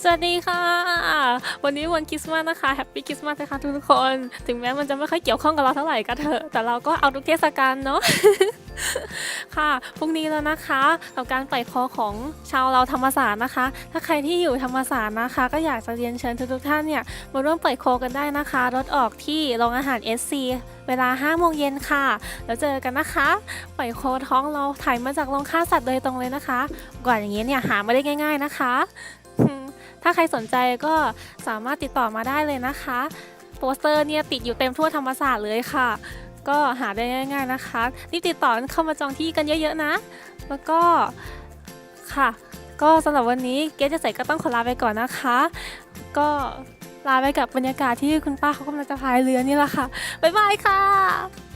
สวัสดีค่ะ วันนี้วันคริสต์มาสนะคะแฮปปี้คริสต์มาสนะคะทุกคน ถึงแม้มันจะไม่ค่อยเกี่ยวข้องกับเราเท่าไหร่ก็เถอะแต่เราก็เอาทุกเทศกาลเนาะค่ะพรุ่งนี้แล้วนะคะกับการปล่อยโคของชาวเราธรรมศาสตร์นะคะ ถ้าใครที่อยู่ธรรมศาสตร์นะคะ ก็อยากจะเรียนเชิญทุกๆท่านเนี่ยมาร่วมปล่อยโคกันได้นะคะรถออกที่โรงอาหาร SC เวลา5โมงเย็นค่ะ แล้วเจอกันนะคะปล่อยโคท้องเราถ่ายมาจากโรงฆ่าสัตว์โดยตรงเลยนะคะกว่าอย่างนี้เนี่ยหาไม่ได้ง่าย ๆนะคะ ถ้าใครสนใจก็สามารถติดต่อมาได้เลยนะคะ โปสเตอร์เนี่ยติดอยู่เต็มทั่วธรรมศาสตร์เลยค่ะ ก็หาได้ง่าย ๆนะคะรีบติดต่อเข้ามาจองที่กันเยอะๆนะ แล้วก็ค่ะ ก็สำหรับวันนี้เกสจะใส่ก็ต้องขอลาไปก่อนนะคะ ก็ลาไปกับบรรยากาศที่คุณป้าเขากำลังจะพายเรือนี่แหละค่ะบ๊ายบายค่ะ